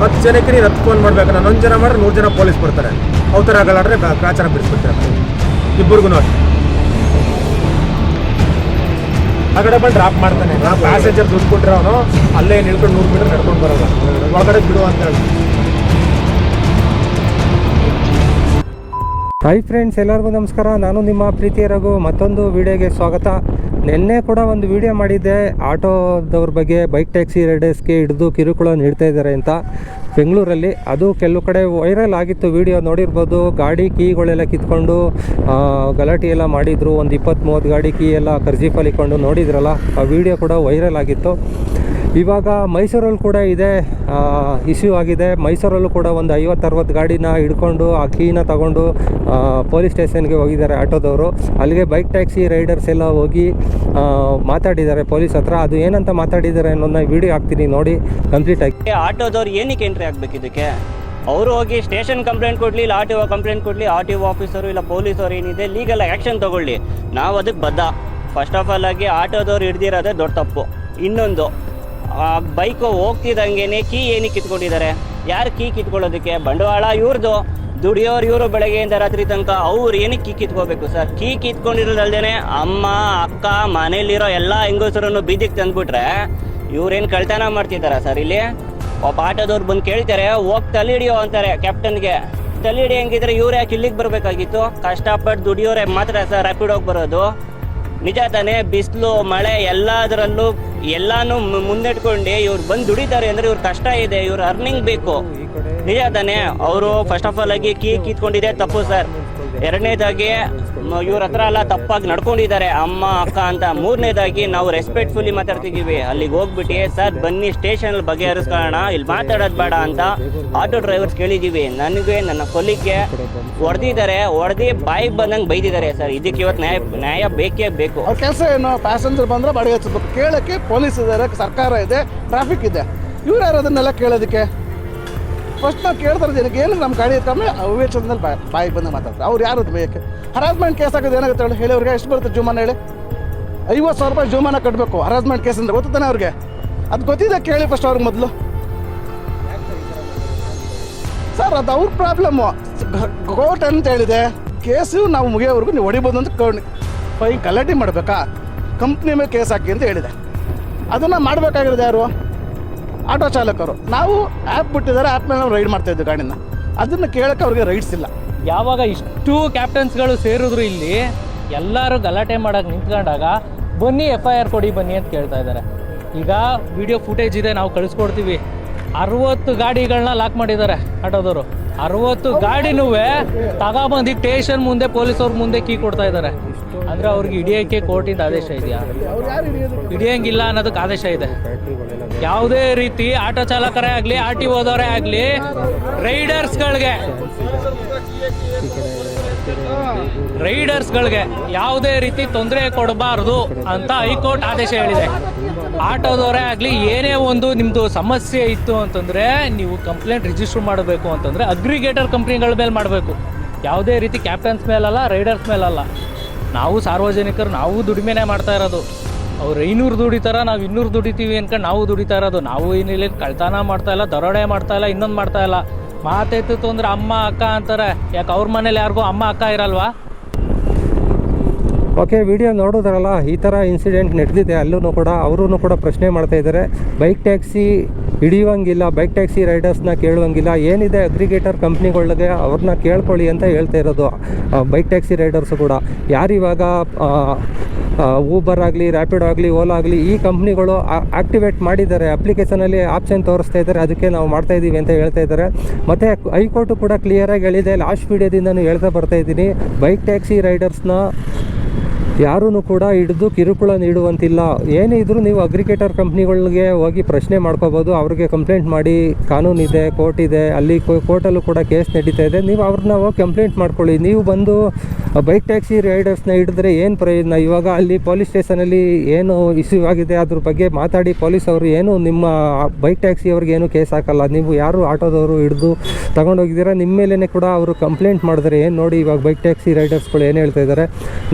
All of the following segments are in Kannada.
ಹತ್ತು ಜನಕ್ಕೆ ನೀನು ಹತ್ತು ಫೋನ್ ಮಾಡ್ಬೇಕು. ನಾನು ಒಂದು ಜನ ಮಾಡಿದ್ರೆ ನೂರು ಜನ ಪೊಲೀಸ್ ಬರ್ತಾರೆ. ಅವತರ ಥರ ಆಗಲಾಡ್ರೆ ಗ್ರಾಚಾರ ಬಿಡಿಸ್ಬಿಡ್ತಾರೆ ಇಬ್ಬರಿಗೂ ಆ ಕಡೆ ಬಂದು ಡ್ರಾಪ್ ಮಾಡ್ತಾನೆ. ಪ್ಯಾಸೆಂಜರ್ ದುಡ್ಡು ಕೊಟ್ಟರೆ ಅವನು ಅಲ್ಲೇ ನಿಲ್ಕೊಂಡು ನೂರು ಮೀಟರ್ ನಡ್ಕೊಂಡು ಬರೋದು. ಒಳಗಡೆ ಬಿಡು ಅಂತ ಹೇಳಿ. ಹಾಯ್ ಫ್ರೆಂಡ್ಸ್ ಎಲ್ಲರಿಗೂ ನಮಸ್ಕಾರ. ನಾನು ನಿಮ್ಮ ಪ್ರೀತಿಯ ರಘು. ಮತ್ತೊಂದು ವಿಡಿಯೋಗೆ ಸ್ವಾಗತ. ನಿನ್ನೆ ಕೂಡ ಒಂದು ವಿಡಿಯೋ ಮಾಡಿದ್ದೆ. ಆಟೋದವ್ರ ಬಗ್ಗೆ ಬೈಕ್ ಟ್ಯಾಕ್ಸಿ ರೈಡರ್ಸ್ಗೆ ಹಿಡಿದು ಕಿರುಕುಳ ನೀಡ್ತಾ ಇದ್ದಾರೆ ಅಂತ ಬೆಂಗಳೂರಲ್ಲಿ. ಅದು ಕೆಲವು ಕಡೆ ವೈರಲ್ ಆಗಿತ್ತು ವಿಡಿಯೋ ನೋಡಿರ್ಬೋದು. ಗಾಡಿ ಕೀಗಳೆಲ್ಲ ಕಿತ್ಕೊಂಡು ಗಲಾಟೆ ಎಲ್ಲ ಮಾಡಿದರು. ಒಂದು ಇಪ್ಪತ್ತು ಮೂವತ್ತು ಗಾಡಿ ಕೀ ಎಲ್ಲ ಕರ್ಜೀಫಲ್ಲಿ ಫಾಲಿಕೊಂಡು ನೋಡಿದ್ರಲ್ಲ, ಆ ವಿಡಿಯೋ ಕೂಡ ವೈರಲ್ ಆಗಿತ್ತು. ಇವಾಗ ಮೈಸೂರಲ್ಲಿ ಕೂಡ ಇದೆ ಇಶ್ಯೂ ಆಗಿದೆ. ಮೈಸೂರಲ್ಲೂ ಕೂಡ ಒಂದು ಐವತ್ತು ಅರವತ್ತು ಗಾಡಿನ ಹಿಡ್ಕೊಂಡು, ಆ ಕೀನ ತಗೊಂಡು ಪೊಲೀಸ್ ಸ್ಟೇಷನ್ಗೆ ಹೋಗಿದ್ದಾರೆ ಆಟೋದವರು. ಅಲ್ಲಿಗೆ ಬೈಕ್ ಟ್ಯಾಕ್ಸಿ ರೈಡರ್ಸ್ ಎಲ್ಲ ಹೋಗಿ ಮಾತಾಡಿದ್ದಾರೆ ಪೊಲೀಸ್ ಹತ್ರ. ಅದು ಏನಂತ ಮಾತಾಡಿದ್ದಾರೆ ಅನ್ನೋದನ್ನ ವಿಡಿಯೋ ಹಾಕ್ತೀನಿ ನೋಡಿ, ಕಂಪ್ಲೀಟ್ ಆಗಿ. ಆಟೋದವ್ರು ಏನಕ್ಕೆ ಎಂಟ್ರಿ ಆಗಬೇಕು ಇದಕ್ಕೆ? ಅವರು ಹೋಗಿ ಸ್ಟೇಷನ್ ಕಂಪ್ಲೇಂಟ್ ಕೊಡಲಿ, ಇಲ್ಲ ಆರ್ ಟಿ ಒ ಕಂಪ್ಲೇಂಟ್ ಕೊಡಲಿ, ಆರ್ ಟಿ ಒ ಆಫೀಸರು ಇಲ್ಲ ಪೊಲೀಸರು ಏನಿದೆ ಲೀಗಲ್ ಆ್ಯಕ್ಷನ್ ತಗೊಳ್ಳಿ. ನಾವು ಅದಕ್ಕೆ ಬದ್ಧ. ಫಸ್ಟ್ ಆಫ್ ಆಲ್ ಆಗಿ ಆಟೋದವ್ರು ಹಿಡ್ದಿರೋದೇ ದೊಡ್ಡ ತಪ್ಪು. ಇನ್ನೊಂದು ಬೈಕು ಹೋಗ್ತಿದ್ದಂಗೆ ಕೀ ಏನಕ್ಕೆ ಕಿತ್ಕೊಂಡಿದ್ದಾರೆ? ಯಾರು ಕೀ ಕಿತ್ಕೊಳ್ಳೋದಕ್ಕೆ? ಬಂಡವಾಳ ಇವ್ರದ್ದು ದುಡಿಯೋರು ಇವರು ಬೆಳಗ್ಗೆಯಿಂದ ರಾತ್ರಿ ತನಕ ಅವ್ರು ಏನಕ್ಕೆ ಕೀ ಕಿತ್ಕೋಬೇಕು ಸರ್? ಕೀ ಕಿತ್ಕೊಂಡಿರೋದಲ್ದೇನೆ ಅಮ್ಮ, ಅಕ್ಕ, ಮನೇಲಿರೋ ಎಲ್ಲ ಹೆಂಗಸರನ್ನು ಬೀದಿಗೆ ತಂದ್ಬಿಟ್ರೆ ಇವ್ರೇನು ಕಳ್ತನ ಮಾಡ್ತಿದ್ದಾರಾ ಸರ್ ಇಲ್ಲಿ? ಒಬ್ಬ ಆಟೋದವ್ರು ಬಂದು ಕೇಳ್ತಾರೆ, ಹೋಗಿ ತಲೆ ಹಿಡಿಯೋ ಅಂತಾರೆ ಕ್ಯಾಪ್ಟನ್ಗೆ. ತಲೆ ಹಿಡಿ ಹೆಂಗಿದ್ರೆ ಇವ್ರು ಯಾಕೆ ಇಲ್ಲಿಗೆ ಬರಬೇಕಾಗಿತ್ತು? ಕಷ್ಟಪಟ್ಟು ದುಡಿಯೋರೆ ಮಾತ್ರ ಸರ್ ರ್ಯಾಪಿಡ್ ಹೋಗಿ ಬರೋದು. ನಿಜ ತಾನೇ ಬಿಸಿಲು, ಮಳೆ ಎಲ್ಲದರಲ್ಲೂ ಎಲ್ಲಾನು ಮುಂದಿಟ್ಕೊಂಡು ಇವ್ರು ಬಂದು ದುಡಿತಾರೆ ಅಂದ್ರೆ ಇವ್ರ ಕಷ್ಟ ಇದೆ, ಇವ್ರ ಅರ್ನಿಂಗ್ ಬೇಕು. ನಿಜ ತಾನೇ ಅವರು ಫಸ್ಟ್ ಆಫ್ ಆಲ್ ಆಗಿ ಕೀ ಕಿತ್ಕೊಂಡಿದೆ ತಪ್ಪು ಸರ್ ಎರಡನೇದಾಗಿ ಇವ್ರ ಹತ್ರ ಎಲ್ಲ ತಪ್ಪಾಗಿ ನಡ್ಕೊಂಡಿದ್ದಾರೆ. ಅಮ್ಮ, ಅಕ್ಕ ಅಂತ ಮೂರನೇದಾಗಿ ನಾವು ರೆಸ್ಪೆಕ್ಟ್ಫುಲ್ಲಿ ಮಾತಾಡ್ತಿದ್ದೀವಿ. ಅಲ್ಲಿಗೆ ಹೋಗ್ಬಿಟ್ಟು ಸರ್, ಬನ್ನಿ ಸ್ಟೇಷನ್ ಬಗೆಹರಿಸ್ಕೊಳ್ಳೋಣ. ಇಲ್ಲಿ ಮಾತಾಡೋದು ಬೇಡ ಅಂತ ಆಟೋ ಡ್ರೈವರ್ಸ್ ಕೇಳಿದ್ದೀವಿ. ನನಗೆ, ನನ್ನ ಕೊಲಿಗೆ ಹೊಡೆದಿದ್ದಾರೆ. ಹೊಡೆದಿ ಬಾಯಿಗೆ ಬಂದಂಗೆ ಬೈದಿದ್ದಾರೆ, ಸರ್. ಇದಕ್ಕೆ ಇವತ್ತು ನ್ಯಾಯ ನ್ಯಾಯ ಬೇಕೇ ಬೇಕು. ಕೆಲಸ ಏನು? ಪ್ಯಾಸೆಂಜರ್ ಬಂದ್ರೆ ಬಾಡಿಗೆ ಹಚ್ಚಬೇಕು ಕೇಳೋಕ್ಕೆ ಪೊಲೀಸ್ ಇದ್ದಾರೆ ಸರ್ಕಾರ ಇದೆ ಟ್ರಾಫಿಕ್ ಇದೆ. ಇವ್ರು ಯಾರು ಅದನ್ನೆಲ್ಲ ಕೇಳೋದಕ್ಕೆ? ಫಸ್ಟ್ ನಾವು ಕೇಳ್ತಾರೆ ಜನಕ್ಕೆ ಏನು ನಮ್ಮ ಗಾಡಿ ಕಮ್ಮಿ ವಿವೇಚನದಲ್ಲಿ ಬಾಯ್ ಬಾಯಿಗೆ ಬಂದು ಮಾತಾಡ್ತಾರೆ. ಅವ್ರು ಯಾರು ಬೇಕು ಹರಾಸ್ಮೆಂಟ್ ಕೇಸ್ ಆಗೋದು ಏನಾಗುತ್ತೆ ಹೇಳಿ? ಹೇಳಿ, ಅವ್ರಿಗೆ ಎಷ್ಟು ಬರುತ್ತೆ ಜುಮಾನ ಹೇಳಿ? ಐವತ್ತು ಸಾವಿರ ರೂಪಾಯಿ ಜುಮಾನ ಕಟ್ಟಬೇಕು ಹರಾಸ್ಮೆಂಟ್ ಕೇಸ್ ಅಂದ್ರೆ ಗೊತ್ತಾನೆ ಅವ್ರಿಗೆ? ಅದು ಗೊತ್ತಿದೆ ಕೇಳಿ ಫಸ್ಟ್ ಅವ್ರಿಗೆ ಮೊದಲು. ಸರ್ ಅದು ಅವ್ರ ಪ್ರಾಬ್ಲಮ್ಮು ಕೋರ್ಟ್ ಅಂತ ಹೇಳಿದೆ? ಕೇಸು ನಾವು ಮುಗಿಯೋವರೆಗೂ ನೀವು ಹೊಡಿಬೋದು ಅಂತ ಫೈ ಗಲಾಟೆ ಮಾಡಬೇಕಾ? ಕಂಪ್ನಿ ಮೇಲೆ ಕೇಸ್ ಹಾಕಿ ಅಂತ ಹೇಳಿದೆ. ಅದನ್ನು ಮಾಡಬೇಕಾಗಿರೋದು ಯಾರು? ಆಟೋ ಚಾಲಕರು. ನಾವು ಆ್ಯಪ್ ಬಿಟ್ಟಿದ್ದಾರೆ ಆ್ಯಪ್ ಮೇಲೆ ನಾವು ರೈಡ್ ಮಾಡ್ತಾ ಇದ್ವಿ ಗಾಡಿನ. ಅದನ್ನು ಕೇಳೋಕ್ಕೆ ಅವ್ರಿಗೆ ರೈಡ್ಸ್ ಇಲ್ಲ. ಯಾವಾಗ ಇಷ್ಟು ಕ್ಯಾಪ್ಟನ್ಸ್ಗಳು ಸೇರಿದ್ರು ಇಲ್ಲಿ, ಎಲ್ಲರೂ ಗಲಾಟೆ ಮಾಡಕ್ಕೆ ನಿಂತ್ಕೊಂಡಾಗ, ಬನ್ನಿ ಎಫ್ ಐ ಆರ್ ಕೊಡಿ, ಬನ್ನಿ ಅಂತ ಕೇಳ್ತಾ ಇದ್ದಾರೆ. ಈಗ ವಿಡಿಯೋ ಫುಟೇಜ್ ಇದೆ, ನಾವು ಕಳಿಸ್ಕೊಡ್ತೀವಿ. ಅರವತ್ತು ಗಾಡಿಗಳನ್ನ ಲಾಕ್ ಮಾಡಿದ್ದಾರೆ ಆಟೋದವರು. ಅರವತ್ತು ಗಾಡಿನೂ ತಗೊಬಂದು ಸ್ಟೇಷನ್ ಮುಂದೆ, ಪೊಲೀಸವ್ರ ಮುಂದೆ ಕೀ ಕೊಡ್ತಾ ಇದ್ದಾರೆ. ಅಂದ್ರೆ ಅವ್ರಿಗೆ ಹಿಡಿಯೋಕ್ಕೆ ಕೋರ್ಟಿಂದ ಆದೇಶ ಇದೆಯಾ? ಹಿಡಿಯಂಗಿಲ್ಲ ಅನ್ನೋದಕ್ಕೆ ಆದೇಶ ಇದೆ. ಯಾವುದೇ ರೀತಿ ಆಟೋ ಚಾಲಕರೇ ಆಗಲಿ, ಆರ್ ಟಿ ಓದೋರೇ ಆಗಲಿ, ರೈಡರ್ಸ್ಗಳಿಗೆ. ರೈಡರ್ಸ್ಗಳಿಗೆ ಯಾವುದೇ ರೀತಿ ತೊಂದರೆ ಕೊಡಬಾರದು ಅಂತ ಹೈಕೋರ್ಟ್ ಆದೇಶ ಹೇಳಿದೆ. ಆಟೋದವರೇ ಆಗಲಿ, ಏನೇ ಒಂದು ನಿಮ್ಮದು ಸಮಸ್ಯೆ ಇತ್ತು ಅಂತಂದರೆ ನೀವು ಕಂಪ್ಲೇಂಟ್ ರಿಜಿಸ್ಟರ್ ಮಾಡಬೇಕು ಅಂತಂದರೆ ಅಗ್ರಿಗೇಟರ್ ಕಂಪ್ನಿಗಳ ಮೇಲೆ ಮಾಡಬೇಕು. ಯಾವುದೇ ರೀತಿ ಕ್ಯಾಪ್ಟನ್ಸ್ ಮೇಲಲ್ಲ, ರೈಡರ್ಸ್ ಮೇಲಲ್ಲ. ನಾವು ಸಾರ್ವಜನಿಕರು, ನಾವು ದುಡಿಮೆನೇ ಮಾಡ್ತಾ ಇರೋದು. ಅವ್ರು ಐನೂರು ದುಡಿತಾರ, ನಾವು ಇನ್ನೂರು ದುಡಿತೀವಿ ಅನ್ಕೊಂಡು ನಾವು ದುಡಿತಾ ಇರೋದು. ನಾವು ಏನಿಲ್ಲ ಕಳ್ತನ ಮಾಡ್ತಾ ಇಲ್ಲ, ದರೋಡೆ ಮಾಡ್ತಾ ಇಲ್ಲ, ಇನ್ನೊಂದು ಮಾಡ್ತಾ ಇಲ್ಲ. ಮಾತೈತಿತ್ತು ಅಂದ್ರೆ ಅಮ್ಮ, ಅಕ್ಕ ಅಂತಾರೆ. ಯಾಕೆ ಅವ್ರ ಮನೇಲಿ ಯಾರಿಗೂ ಅಮ್ಮ, ಅಕ್ಕ ಇರಲ್ವಾ? ಓಕೆ, ವಿಡಿಯೋ ನೋಡಿದ್ರಲ್ಲ, ಈ ಥರ ಇನ್ಸಿಡೆಂಟ್ ನಡೆದಿದೆ. ಅಲ್ಲೂ ಕೂಡ ಅವರೂ ಕೂಡ ಪ್ರಶ್ನೆ ಮಾಡ್ತಾ ಇದ್ದಾರೆ ಬೈಕ್ ಟ್ಯಾಕ್ಸಿ ಹಿಡಿಯುವಂಗಿಲ್ಲ, ಬೈಕ್ ಟ್ಯಾಕ್ಸಿ ರೈಡರ್ಸ್ನ ಕೇಳುವಂಗಿಲ್ಲ, ಏನಿದೆ ಅಗ್ರಿಗೇಟರ್ ಕಂಪ್ನಿಗಳಿಗೆ ಅವ್ರನ್ನ ಕೇಳ್ಕೊಳ್ಳಿ ಅಂತ ಹೇಳ್ತಾ ಇರೋದು ಬೈಕ್ ಟ್ಯಾಕ್ಸಿ ರೈಡರ್ಸು ಕೂಡ. ಯಾರಿವಾಗ ಊಬರ್ ಆಗಲಿ ರ್ಯಾಪಿಡ್ ಆಗಲಿ ಓಲಾ ಆಗಲಿ, ಈ ಕಂಪ್ನಿಗಳು ಆಕ್ಟಿವೇಟ್ ಮಾಡಿದ್ದಾರೆ. ಅಪ್ಲಿಕೇಶನಲ್ಲಿ ಆಪ್ಷನ್ ತೋರಿಸ್ತಾ ಇದ್ದಾರೆ. ಅದಕ್ಕೆ ನಾವು ಮಾಡ್ತಾ ಇದ್ದೀವಿ ಅಂತ ಹೇಳ್ತಾ ಇದ್ದಾರೆ. ಮತ್ತು ಹೈಕೋರ್ಟು ಕೂಡ ಕ್ಲಿಯರಾಗಿ ಹೇಳಿದೆ. ಲಾಸ್ಟ್ ವೀಡಿಯೋದಿಂದ ಹೇಳ್ತಾ ಬರ್ತಾ ಇದ್ದೀನಿ. ಬೈಕ್ ಟ್ಯಾಕ್ಸಿ ರೈಡರ್ಸ್ನ ಯಾರೂ ಕೂಡ ಹಿಡಿದು ಕಿರುಕುಳ ನೀಡುವಂತಿಲ್ಲ. ಏನೇ ಇದ್ರೂ ನೀವು ಅಗ್ರಿಗೇಟರ್ ಕಂಪ್ನಿಗಳಿಗೆ ಹೋಗಿ ಪ್ರಶ್ನೆ ಮಾಡ್ಕೋಬೋದು, ಅವ್ರಿಗೆ ಕಂಪ್ಲೇಂಟ್ ಮಾಡಿ ಕಾನೂನಿದೆ ಕೋರ್ಟ್ ಇದೆ, ಅಲ್ಲಿ ಕೋರ್ಟಲ್ಲೂ ಕೂಡ ಕೇಸ್ ನಡೀತಾ ಇದೆ. ನೀವು ಅವ್ರನ್ನ ಹೋಗಿ ಕಂಪ್ಲೇಂಟ್ ಮಾಡ್ಕೊಳ್ಳಿ. ನೀವು ಬಂದು ಬೈಕ್ ಟ್ಯಾಕ್ಸಿ ರೈಡರ್ಸ್ನ ಹಿಡಿದ್ರೆ ಏನು ಪ್ರಯೋಜನ? ಇವಾಗ ಅಲ್ಲಿ ಪೊಲೀಸ್ ಸ್ಟೇಷನಲ್ಲಿ ಏನು ಇಶ್ಯೂ ಆಗಿದೆ ಅದ್ರ ಬಗ್ಗೆ ಮಾತಾಡಿ ಪೊಲೀಸ್ ಅವರು ಏನು ನಿಮ್ಮ ಬೈಕ್ ಟ್ಯಾಕ್ಸಿ ಅವ್ರಿಗೆ ಏನು ಕೇಸ್ ಹಾಕಲ್ಲ? ನೀವು ಯಾರು ಆಟೋದವರು ಹಿಡಿದು ತಗೊಂಡೋಗಿದ್ದೀರಾ? ನಿಮ್ಮ ಮೇಲೇ ಕೂಡ ಅವರು ಕಂಪ್ಲೇಂಟ್ ಮಾಡಿದ್ರೆ ಏನು ನೋಡಿ ಇವಾಗ ಬೈಕ್ ಟ್ಯಾಕ್ಸಿ ರೈಡರ್ಸ್ಗಳು ಏನು ಹೇಳ್ತಾ ಇದ್ದಾರೆ?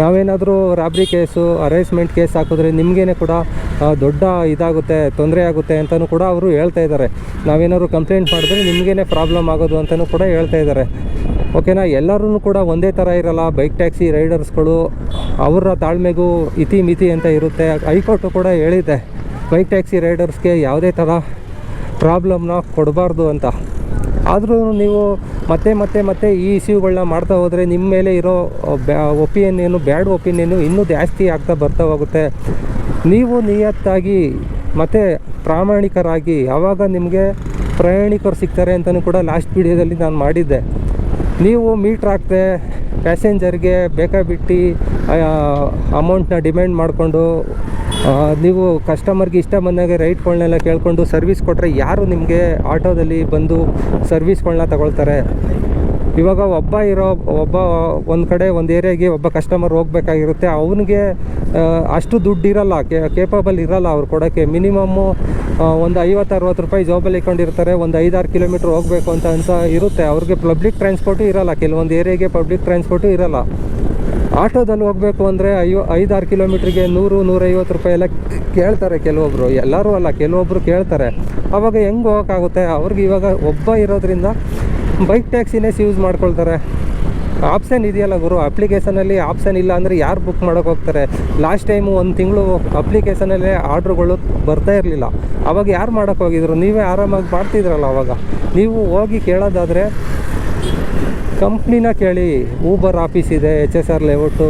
ನಾವೇನಾದರೂ ರಾಬ್ರಿ ಕೇಸು, ಅರೇಸ್ಮೆಂಟ್ ಕೇಸ್ ಹಾಕಿದ್ರೆ ನಿಮಗೇನೆ ಕೂಡ ದೊಡ್ಡ ಇದಾಗುತ್ತೆ, ತೊಂದರೆ ಆಗುತ್ತೆ ಅಂತಲೂ ಕೂಡ ಅವರು ಹೇಳ್ತಾ ಇದ್ದಾರೆ. ನಾವೇನಾದ್ರು ಕಂಪ್ಲೇಂಟ್ ಮಾಡಿದ್ರೆ ನಿಮಗೇನೆ ಪ್ರಾಬ್ಲಮ್ ಆಗೋದು ಅಂತಲೂ ಕೂಡ ಹೇಳ್ತಾ ಇದ್ದಾರೆ. ಓಕೆನಾ? ಎಲ್ಲರೂ ಕೂಡ ಒಂದೇ ಥರ ಇರಲ್ಲ. ಬೈಕ್ ಟ್ಯಾಕ್ಸಿ ರೈಡರ್ಸ್ಗಳು, ಅವರ ತಾಳ್ಮೆಗೂ ಇತಿ ಮಿತಿ ಅಂತ ಇರುತ್ತೆ. ಹೈಕೋರ್ಟು ಕೂಡ ಹೇಳಿದೆ, ಬೈಕ್ ಟ್ಯಾಕ್ಸಿ ರೈಡರ್ಸ್ಗೆ ಯಾವುದೇ ಥರ ಪ್ರಾಬ್ಲಮ್ನ ಕೊಡಬಾರ್ದು ಅಂತ. ಆದರೂ ನೀವು ಮತ್ತೆ ಮತ್ತೆ ಮತ್ತೆ ಈ ಇಶ್ಯೂಗಳನ್ನ ಮಾಡ್ತಾ ಹೋದರೆ ನಿಮ್ಮ ಮೇಲೆ ಇರೋ ಬ್ಯಾ ಒಪಿನಿಯನ್ನು ಬ್ಯಾಡ್ ಒಪಿನಿಯನ್ನು ಇನ್ನೂ ಜಾಸ್ತಿ ಆಗ್ತಾ ಬರ್ತಾ ಹೋಗುತ್ತೆ. ನೀವು ನಿಯತ್ತಾಗಿ ಮತ್ತು ಪ್ರಾಮಾಣಿಕರಾಗಿ ಯಾವಾಗ ನಿಮಗೆ ಪ್ರಯಾಣಿಕರು ಸಿಗ್ತಾರೆ ಅಂತಲೂ ಕೂಡ ಲಾಸ್ಟ್ ವಿಡಿಯೋದಲ್ಲಿ ನಾನು ಮಾಡಿದ್ದೆ. ನೀವು ಮೀಟ್ರ್ ಹಾಕ್ದೆ ಪ್ಯಾಸೆಂಜರ್ಗೆ ಬೇಕಾಬಿಟ್ಟು ಅಮೌಂಟ್ನ ಡಿಮ್ಯಾಂಡ್ ಮಾಡಿಕೊಂಡು ನೀವು ಕಸ್ಟಮರ್ಗೆ ಇಷ್ಟ ಬಂದಾಗ ರೈಟ್ಗಳನ್ನೆಲ್ಲ ಕೇಳಿಕೊಂಡು ಸರ್ವಿಸ್ ಕೊಟ್ಟರೆ ಯಾರು ನಿಮಗೆ ಆಟೋದಲ್ಲಿ ಬಂದು ಸರ್ವಿಸ್ಗಳನ್ನ ತಗೊಳ್ತಾರೆ? ಇವಾಗ ಒಬ್ಬ ಇರೋ, ಒಬ್ಬ ಒಂದು ಕಡೆ, ಒಂದು ಏರಿಯಾಗೆ ಒಬ್ಬ ಕಸ್ಟಮರ್ ಹೋಗ್ಬೇಕಾಗಿರುತ್ತೆ. ಅವನಿಗೆ ಅಷ್ಟು ದುಡ್ಡು ಇರಲ್ಲ. ಕೇಪಬಲ್ ಇರಲ್ಲ ಅವ್ರು ಕೊಡೋಕ್ಕೆ. ಮಿನಿಮಮ್ಮು ಒಂದು ಐವತ್ತು, ಅರವತ್ತು ರೂಪಾಯಿ ಜಾಬಲ್ಲಿ ಇಟ್ಕೊಂಡಿರ್ತಾರೆ. ಒಂದು ಐದಾರು ಕಿಲೋಮೀಟ್ರ್ ಹೋಗಬೇಕು ಅಂತ ಅಂತ ಇರುತ್ತೆ. ಅವ್ರಿಗೆ ಪಬ್ಲಿಕ್ ಟ್ರಾನ್ಸ್ಪೋರ್ಟು ಇರಲ್ಲ. ಕೆಲವೊಂದು ಏರಿಯಾಗೆ ಪಬ್ಲಿಕ್ ಟ್ರಾನ್ಸ್ಪೋರ್ಟು ಇರಲ್ಲ. ಆಟೋದಲ್ಲಿ ಹೋಗಬೇಕು ಅಂದರೆ ಐವ ಐದಾರು ಕಿಲೋಮೀಟ್ರಿಗೆ ನೂರು, ನೂರೈವತ್ತು ರೂಪಾಯಿ ಎಲ್ಲ ಕೇಳ್ತಾರೆ ಕೆಲವೊಬ್ಬರು ಎಲ್ಲರೂ ಅಲ್ಲ ಕೆಲವೊಬ್ಬರು ಕೇಳ್ತಾರೆ. ಅವಾಗ ಹೆಂಗೆ ಹೋಗೋಕ್ಕಾಗುತ್ತೆ? ಅವ್ರಿಗೆ ಇವಾಗ ಒಬ್ಬ ಇರೋದ್ರಿಂದ ಬೈಕ್ ಟ್ಯಾಕ್ಸಿನೇ ಯೂಸ್ ಮಾಡ್ಕೊಳ್ತಾರೆ. ಆಪ್ಷನ್ ಇದೆಯಲ್ಲ ಗುರು, ಅಪ್ಲಿಕೇಶನಲ್ಲಿ ಆಪ್ಷನ್ ಇಲ್ಲ ಅಂದರೆ ಯಾರು ಬುಕ್ ಮಾಡೋಕೆ ಹೋಗ್ತಾರೆ? ಲಾಸ್ಟ್ ಟೈಮು ಒಂದು ತಿಂಗಳು ಅಪ್ಲಿಕೇಶನಲ್ಲೇ ಆರ್ಡ್ರುಗಳು ಬರ್ತಾ ಇರಲಿಲ್ಲ. ಅವಾಗ ಯಾರು ಮಾಡೋಕೆ ಹೋಗಿದ್ರು? ನೀವೇ ಆರಾಮಾಗಿ ಮಾಡ್ತಿದ್ರಲ್ಲ ಅವಾಗ. ನೀವು ಹೋಗಿ ಕೇಳೋದಾದರೆ ಕಂಪ್ನಿನ ಕೇಳಿ ಊಬರ್ ಆಫೀಸ್ ಇದೆ ಎಚ್ ಎಸ್ ಆರ್ ಲೇಔಟು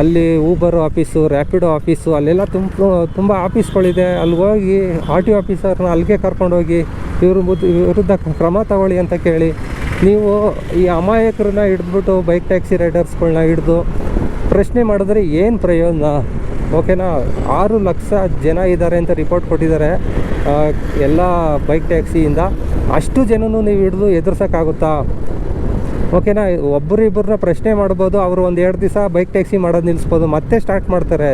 ಅಲ್ಲಿ ಊಬರ್ ಆಫೀಸು ರ್ಯಾಪಿಡೋ ಆಫೀಸು ಅಲ್ಲೆಲ್ಲ ತುಂಬ ತುಂಬ ಆಫೀಸ್ಗಳಿದೆ ಅಲ್ಲಿ ಹೋಗಿ ಆರ್ ಟಿ ಆಫೀಸರ್ನ ಅಲ್ಲಿಗೆ ಕರ್ಕೊಂಡೋಗಿ ಇವ್ರ ವಿರುದ್ಧ ಕ್ರಮ ತಗೊಳ್ಳಿ ಅಂತ ಕೇಳಿ, ನೀವು ಈ ಅಮಾಯಕರನ್ನ ಹಿಡಿದ್ಬಿಟ್ಟು ಬೈಕ್ ಟ್ಯಾಕ್ಸಿ ರೈಡರ್ಸ್ಗಳನ್ನ ಹಿಡಿದು ಪ್ರಶ್ನೆ ಮಾಡಿದ್ರೆ ಏನು ಪ್ರಯೋಜನ? ಓಕೆನಾ ಆರು ಲಕ್ಷ ಜನ ಇದ್ದಾರೆ ಅಂತ ರಿಪೋರ್ಟ್ ಕೊಟ್ಟಿದ್ದಾರೆ. ಎಲ್ಲ ಬೈಕ್ ಟ್ಯಾಕ್ಸಿಯಿಂದ ಅಷ್ಟು ಜನನೂ ನೀವು ಹಿಡಿದು ಎದುರ್ಸೋಕ್ಕಾಗುತ್ತಾ? ಓಕೆನಾ ಒಬ್ಬರು ಪ್ರಶ್ನೆ ಮಾಡ್ಬೋದು, ಅವರು ಒಂದು ಎರಡು ದಿವಸ ಬೈಕ್ ಟ್ಯಾಕ್ಸಿ ಮಾಡೋದು ನಿಲ್ಲಿಸ್ಬೋದು ಮತ್ತೆ ಸ್ಟಾರ್ಟ್ ಮಾಡ್ತಾರೆ.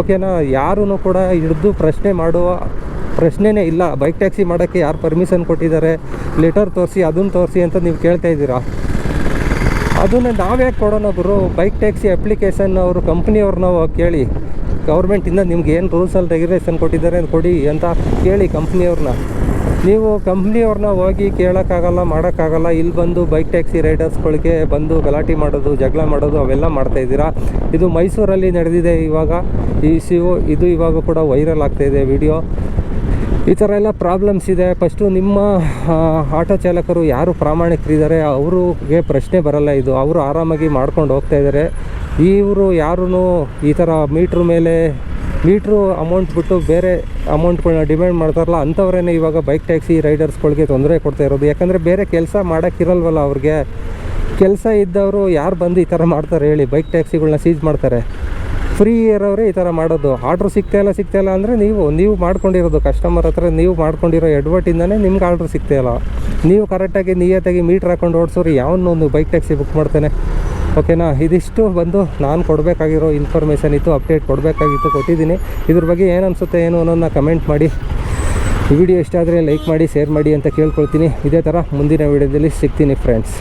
ಓಕೆನಾ ಯಾರೂ ಕೂಡ ಹಿಡಿದು ಪ್ರಶ್ನೆ ಮಾಡುವ ಪ್ರಶ್ನೆನೇ ಇಲ್ಲ. ಬೈಕ್ ಟ್ಯಾಕ್ಸಿ ಮಾಡೋಕ್ಕೆ ಯಾರು ಪರ್ಮಿಷನ್ ಕೊಟ್ಟಿದ್ದಾರೆ? ಲೆಟರ್ ತೋರಿಸಿ ಅದನ್ನು ತೋರಿಸಿ ಅಂತ ನೀವು ಕೇಳ್ತಾ ಇದ್ದೀರಾ? ಅದನ್ನು ನಾವೇ ಕೊಡೋಣ ಗುರು? ಬೈಕ್ ಟ್ಯಾಕ್ಸಿ ಅಪ್ಲಿಕೇಶನ್ ಅವರು ಕಂಪ್ನಿಯವ್ರನ್ನ ಕೇಳಿ. ಗೌರ್ಮೆಂಟಿಂದ ನಿಮ್ಗೆ ಏನು ರೂಲ್ಸಲ್ಲಿ ರೆಗ್ಯುಲೇಷನ್ ಕೊಟ್ಟಿದ್ದಾರೆ ಕೊಡಿ ಅಂತ ಕೇಳಿ ಕಂಪ್ನಿಯವ್ರನ್ನ ನೀವು ಕಂಪ್ನಿಯವ್ರನ್ನ ಹೋಗಿ ಕೇಳೋಕ್ಕಾಗಲ್ಲ, ಮಾಡೋಕ್ಕಾಗಲ್ಲ, ಇಲ್ಲಿ ಬಂದು ಬೈಕ್ ಟ್ಯಾಕ್ಸಿ ರೈಡರ್ಸ್ಗಳಿಗೆ ಬಂದು ಗಲಾಟೆ ಮಾಡೋದು, ಜಗಳ ಮಾಡೋದು, ಅವೆಲ್ಲ ಮಾಡ್ತಾ ಇದ್ದೀರಾ? ಇದು ಮೈಸೂರಲ್ಲಿ ನಡೆದಿದೆ ಇವಾಗ, ಈ ಇಶ್ಯೂ ಇದು ಇವಾಗ ಕೂಡ ವೈರಲ್ ಆಗ್ತಾಯಿದೆ ವಿಡಿಯೋ ಈ ಥರ ಎಲ್ಲ ಪ್ರಾಬ್ಲಮ್ಸ್ ಇದೆ. ಫಸ್ಟು ನಿಮ್ಮ ಆಟೋ ಚಾಲಕರು ಯಾರು ಪ್ರಾಮಾಣಿಕರಿದ್ದಾರೆ? ಅವ್ರಿಗೆ ಪ್ರಶ್ನೆ ಬರಲ್ಲ ಇದು. ಅವರು ಆರಾಮಾಗಿ ಮಾಡ್ಕೊಂಡು ಹೋಗ್ತಾ ಇದ್ದಾರೆ. ಇವರು ಯಾರೂ ಈ ಥರ ಮೀಟ್ರ್ ಮೇಲೆ ಮೀಟ್ರು ಅಮೌಂಟ್ ಬಿಟ್ಟು ಬೇರೆ ಅಮೌಂಟ್ಗಳನ್ನ ಡಿಮ್ಯಾಂಡ್ ಮಾಡ್ತಾರಲ್ಲ ಅಂಥವ್ರೇ ಇವಾಗ ಬೈಕ್ ಟ್ಯಾಕ್ಸಿ ರೈಡರ್ಸ್ಗಳಿಗೆ ತೊಂದರೆ ಕೊಡ್ತಾ ಇರೋದು. ಯಾಕಂದರೆ ಬೇರೆ ಕೆಲಸ ಮಾಡೋಕ್ಕಿರಲ್ವಲ್ಲ ಅವ್ರಿಗೆ. ಕೆಲಸ ಇದ್ದವರು ಯಾರು ಬಂದು ಈ ಥರ ಮಾಡ್ತಾರೆ ಹೇಳಿ ಬೈಕ್ ಟ್ಯಾಕ್ಸಿಗಳನ್ನ ಸೀಜ್ ಮಾಡ್ತಾರೆ. ಫ್ರೀ ಇರೋರೇ ಈ ಥರ ಮಾಡೋದು. ಆರ್ಡ್ರ್ ಸಿಗ್ತಾ ಇಲ್ಲ ಸಿಗ್ತಾ ಇಲ್ಲ ಅಂದರೆ ನೀವು ನೀವು ಮಾಡ್ಕೊಂಡಿರೋದು. ಕಸ್ಟಮರ್ ಹತ್ರ ನೀವು ಮಾಡ್ಕೊಂಡಿರೋ ಎಡ್ವರ್ಟಿಂದನೇ ನಿಮ್ಗೆ ಆರ್ಡ್ರ್ ಸಿಗ್ತಾ ಇಲ್ಲ. ನೀವು ಕರೆಕ್ಟಾಗಿ ನಿಯತ್ತಾಗಿ ಮೀಟ್ರ್ ಹಾಕೊಂಡು ಓಡಿಸೋರು ಯಾವನ್ನೊಂದು ಬೈಕ್ ಟ್ಯಾಕ್ಸಿ ಬುಕ್ ಮಾಡ್ತಾನೆ. ಓಕೆನಾ? ಇದಿಷ್ಟು ಬಂದು ನಾನು ಕೊಡಬೇಕಾಗಿರೋ ಇನ್ಫಾರ್ಮೇಷನ್ ಇತ್ತು ಅಪ್ಡೇಟ್ ಕೊಡಬೇಕಾಗಿತ್ತು, ಕೊಟ್ಟಿದ್ದೀನಿ. ಇದ್ರ ಬಗ್ಗೆ ಏನು ಅನಿಸುತ್ತೆ ಏನು ಅನ್ನೋದನ್ನ ಕಮೆಂಟ್ ಮಾಡಿ. ವಿಡಿಯೋ ಇಷ್ಟ ಲೈಕ್ ಮಾಡಿ ಶೇರ್ ಮಾಡಿ ಅಂತ ಕೇಳ್ಕೊಳ್ತೀನಿ. ಇದೇ ಥರ ಮುಂದಿನ ವಿಡಿಯೋದಲ್ಲಿ ಸಿಗ್ತೀನಿ ಫ್ರೆಂಡ್ಸ್